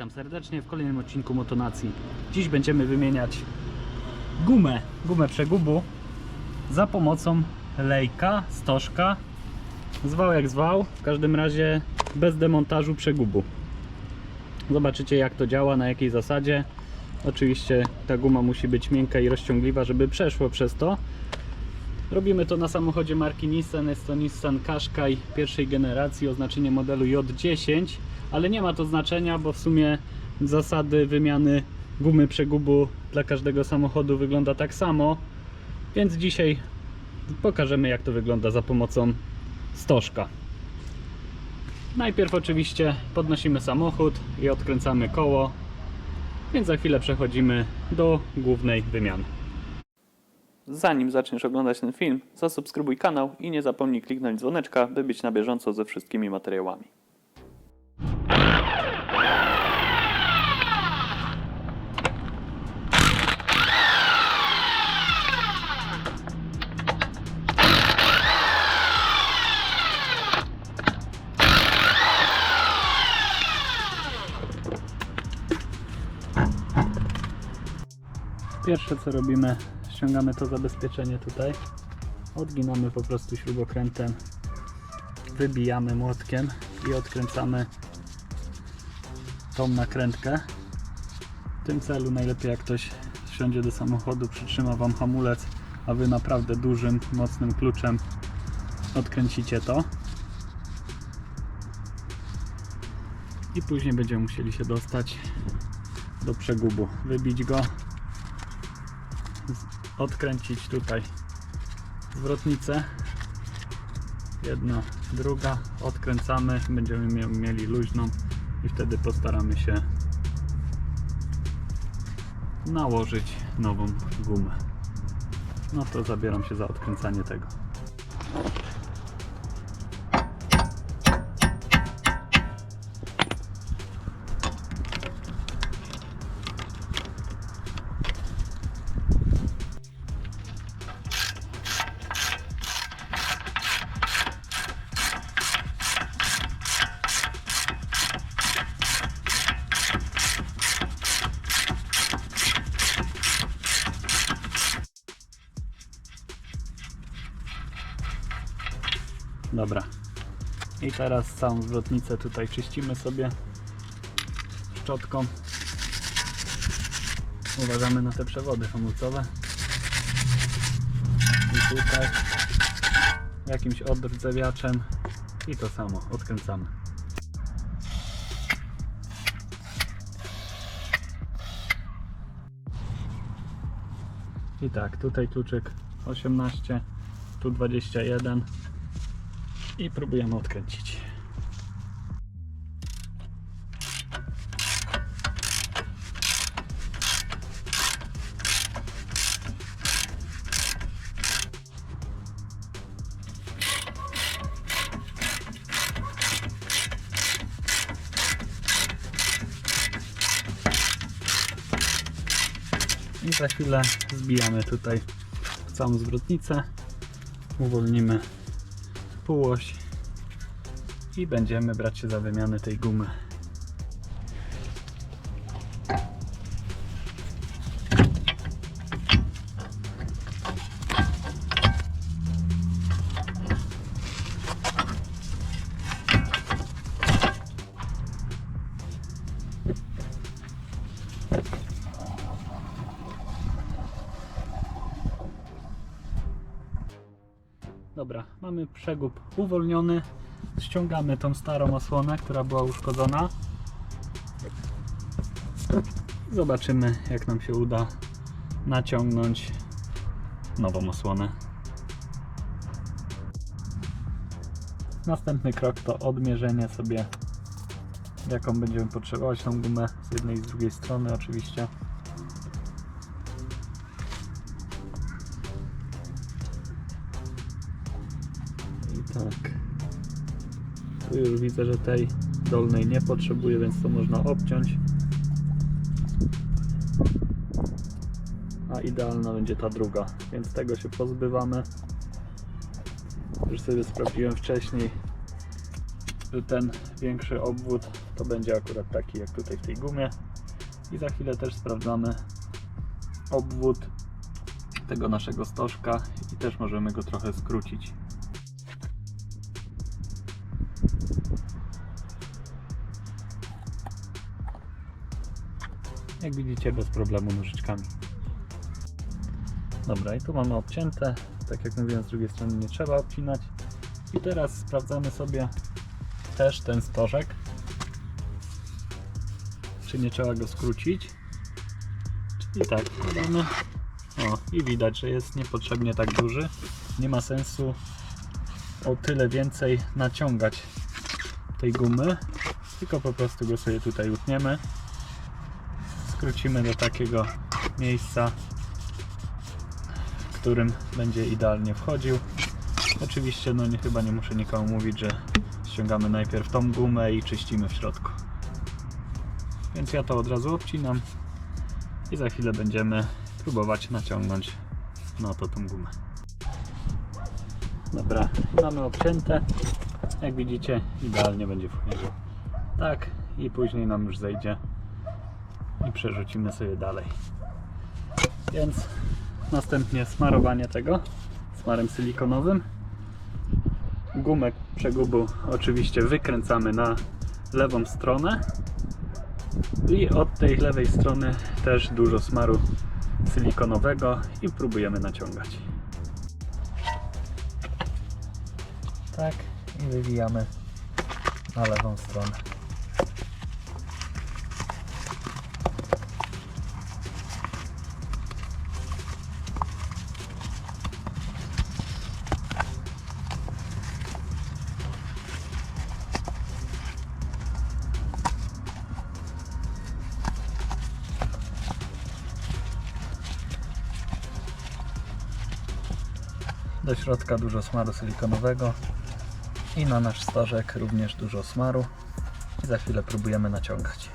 Witam serdecznie w kolejnym odcinku Motonacji. Dziś będziemy wymieniać gumę, gumę przegubu za pomocą lejka, stożka, zwał jak zwał, w każdym razie bez demontażu przegubu. Zobaczycie jak to działa, na jakiej zasadzie. Oczywiście ta guma musi być miękka i rozciągliwa, żeby przeszło przez to. Robimy to na samochodzie marki Nissan, jest to Nissan Qashqai pierwszej generacji, oznaczenie modelu J10, ale nie ma to znaczenia, bo w sumie zasady wymiany gumy przegubu dla każdego samochodu wygląda tak samo, więc dzisiaj pokażemy jak to wygląda za pomocą stożka. Najpierw oczywiście podnosimy samochód i odkręcamy koło, więc za chwilę przechodzimy do głównej wymiany. Zanim zaczniesz oglądać ten film, zasubskrybuj kanał i nie zapomnij kliknąć dzwoneczka, by być na bieżąco ze wszystkimi materiałami. Pierwsze co robimy, ściągamy to zabezpieczenie tutaj, odginamy po prostu śrubokrętem, wybijamy młotkiem i odkręcamy tą nakrętkę. W tym celu najlepiej jak ktoś wsiądzie do samochodu, przytrzyma Wam hamulec, a Wy naprawdę dużym, mocnym kluczem odkręcicie to. I później będziemy musieli się dostać do przegubu, wybić go odkręcić tutaj zwrotnicę. Jedna, druga odkręcamy, będziemy mie- mieli luźną i wtedy postaramy się nałożyć nową gumę. No to zabieram się za odkręcanie tego Dobra. I teraz całą zwrotnicę tutaj czyścimy sobie szczotką. Uważamy na te przewody hamulcowe. I tutaj jakimś odrdzewiaczem i to samo odkręcamy. I tak, tutaj kluczyk 18, tu 21 i próbujemy odkręcić. I za chwilę zbijamy tutaj całą zwrotnicę, uwolnimy półoś i będziemy brać się za wymianę tej gumy. Dobra, mamy przegub uwolniony. Ściągamy tą starą osłonę, która była uszkodzona. Zobaczymy, jak nam się uda naciągnąć nową osłonę. Następny krok to odmierzenie sobie, jaką będziemy potrzebować tą gumę z jednej i z drugiej strony, oczywiście. Już widzę, że tej dolnej nie potrzebuję, więc to można obciąć. A idealna będzie ta druga, więc tego się pozbywamy. Już sobie sprawdziłem wcześniej, że ten większy obwód to będzie akurat taki jak tutaj w tej gumie. I za chwilę też sprawdzamy obwód tego naszego stożka i też możemy go trochę skrócić. Jak widzicie bez problemu nożyczkami. Dobra, i tu mamy obcięte. Tak jak mówiłem, z drugiej strony nie trzeba obcinać. I teraz sprawdzamy sobie też ten stożek. Czy nie trzeba go skrócić. Czyli tak, wkładamy. O, i widać, że jest niepotrzebnie tak duży. Nie ma sensu o tyle więcej naciągać tej gumy, tylko po prostu go sobie tutaj utniemy. Skrócimy do takiego miejsca, w którym będzie idealnie wchodził. Oczywiście, no nie, chyba nie muszę nikomu mówić, że ściągamy najpierw tą gumę i czyścimy w środku. Więc ja to od razu obcinam i za chwilę będziemy próbować naciągnąć no to tą gumę. Dobra, mamy obcięte. Jak widzicie, idealnie będzie wchodził. Tak, i później nam już zejdzie i przerzucimy sobie dalej. Więc następnie smarowanie tego smarem silikonowym. Gumek przegubu oczywiście wykręcamy na lewą stronę i od tej lewej strony też dużo smaru silikonowego i próbujemy naciągać. Tak i wywijamy na lewą stronę. Do środka dużo smaru silikonowego i na nasz stożek również dużo smaru. I za chwilę próbujemy naciągać.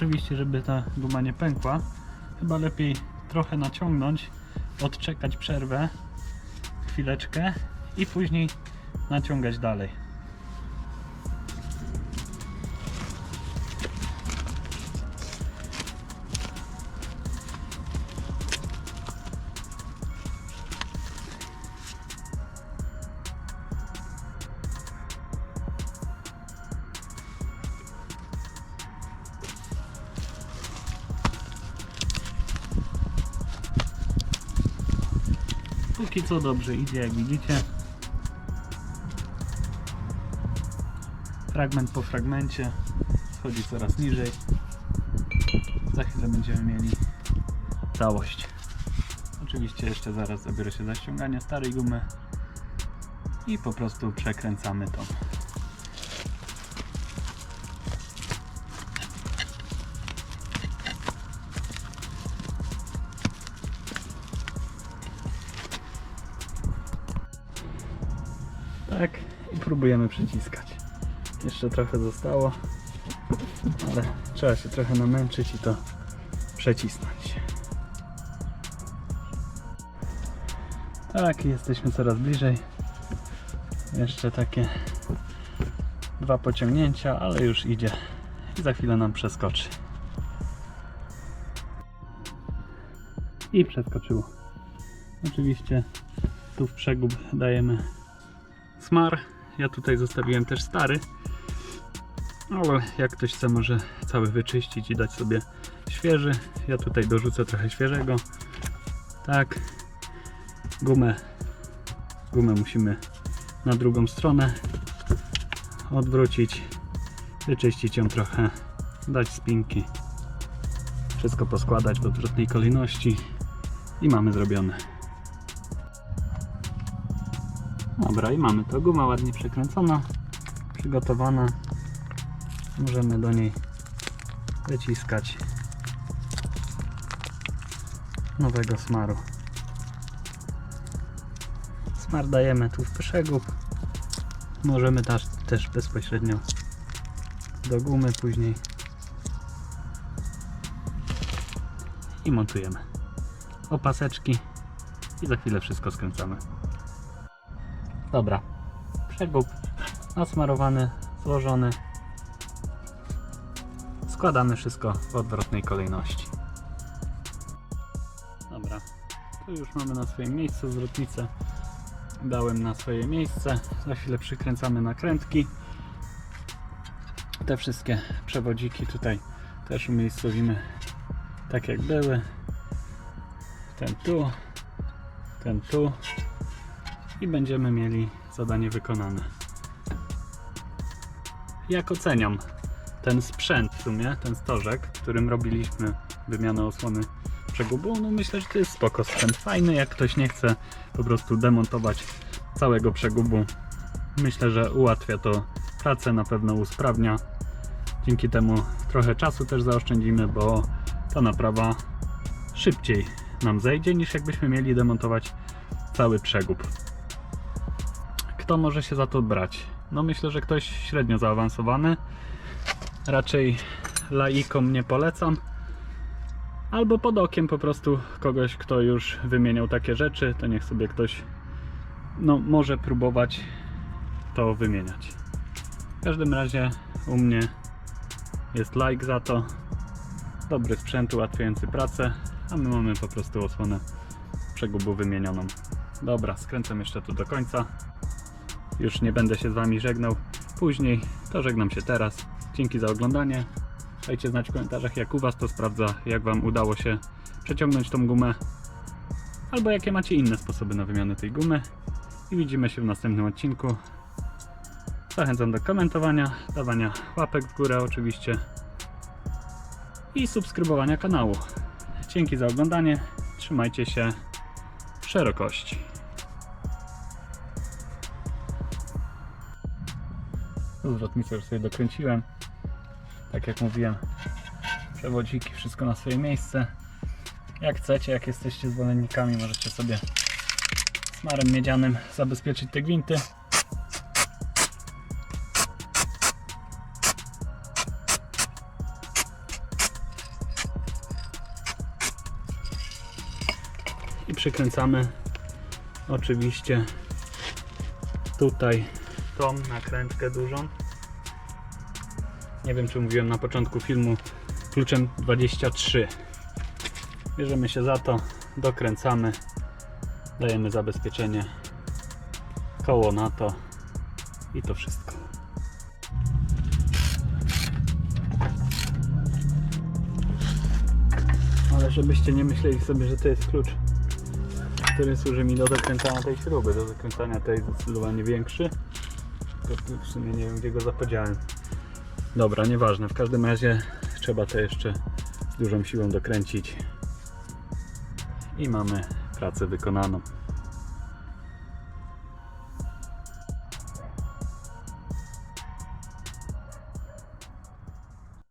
Oczywiście, żeby ta guma nie pękła, chyba lepiej trochę naciągnąć, odczekać przerwę, chwileczkę i później naciągać dalej. Póki co dobrze idzie, jak widzicie. Fragment po fragmencie schodzi coraz niżej. Za chwilę będziemy mieli całość. Oczywiście jeszcze zaraz zabiorę się za ściąganie starej gumy i po prostu przekręcamy to. Tak, i próbujemy przyciskać. Jeszcze trochę zostało, ale trzeba się trochę namęczyć i to przecisnąć. Tak, jesteśmy coraz bliżej. Jeszcze takie dwa pociągnięcia, ale już idzie i za chwilę nam przeskoczy. I przeskoczyło. Oczywiście tu w przegub dajemy smar. Ja tutaj zostawiłem też stary. Ale jak ktoś chce, może cały wyczyścić i dać sobie świeży. Ja tutaj dorzucę trochę świeżego. Tak. Gumę. Gumę musimy na drugą stronę odwrócić. wyczyścić ją trochę, dać spinki, wszystko poskładać w odwrotnej kolejności i mamy zrobione. Dobra, i mamy to. Guma ładnie przekręcona, przygotowana. Możemy do niej wyciskać nowego smaru. Smar dajemy tu w przegub. Możemy też, też bezpośrednio do gumy później i montujemy opaseczki i za chwilę wszystko skręcamy. Dobra, przegub nasmarowany, złożony. Składamy wszystko w odwrotnej kolejności. Dobra, tu już mamy na swoim miejscu zwrotnicę. Dałem na swoje miejsce. Za chwilę przykręcamy nakrętki. Te wszystkie przewodziki tutaj też umiejscowimy tak jak były. Ten tu, ten tu i będziemy mieli zadanie wykonane. Jak oceniam ten sprzęt w sumie, ten stożek, którym robiliśmy wymianę osłony przegubu, no myślę, że to jest spoko sprzęt. Fajny, jak ktoś nie chce po prostu demontować całego przegubu. Myślę, że ułatwia to pracę, na pewno usprawnia. Dzięki temu trochę czasu też zaoszczędzimy, bo ta naprawa szybciej nam zejdzie niż jakbyśmy mieli demontować cały przegub. Kto może się za to brać? No myślę, że ktoś średnio zaawansowany. Raczej laikom nie polecam. Albo pod okiem po prostu kogoś, kto już wymieniał takie rzeczy, to niech sobie ktoś no, może próbować to wymieniać. W każdym razie u mnie jest like za to. Dobry sprzęt ułatwiający pracę, a my mamy po prostu osłonę przegubu wymienioną. Dobra, skręcam jeszcze tu do końca. Już nie będę się z Wami żegnał później, to żegnam się teraz. Dzięki za oglądanie. Dajcie znać w komentarzach jak u Was to sprawdza, jak Wam udało się przeciągnąć tą gumę. Albo jakie macie inne sposoby na wymianę tej gumy. I widzimy się w następnym odcinku. Zachęcam do komentowania, dawania łapek w górę oczywiście i subskrybowania kanału. Dzięki za oglądanie. Trzymajcie się szerokości. Zwrotnicę już sobie dokręciłem. Tak jak mówiłem, przewodziki, wszystko na swoje miejsce. Jak chcecie, jak jesteście zwolennikami, możecie sobie smarem miedzianym zabezpieczyć te gwinty. I przykręcamy oczywiście tutaj tą nakrętkę dużą. Nie wiem czy mówiłem na początku filmu kluczem 23. Bierzemy się za to, dokręcamy, dajemy zabezpieczenie, koło na to i to wszystko. Ale żebyście nie myśleli sobie, że to jest klucz, który służy mi do dokręcania tej śruby. Do dokręcania tej zdecydowanie większy. W sumie nie wiem gdzie go zapodziałem. Dobra, nieważne. W każdym razie trzeba to jeszcze z dużą siłą dokręcić. I mamy pracę wykonaną.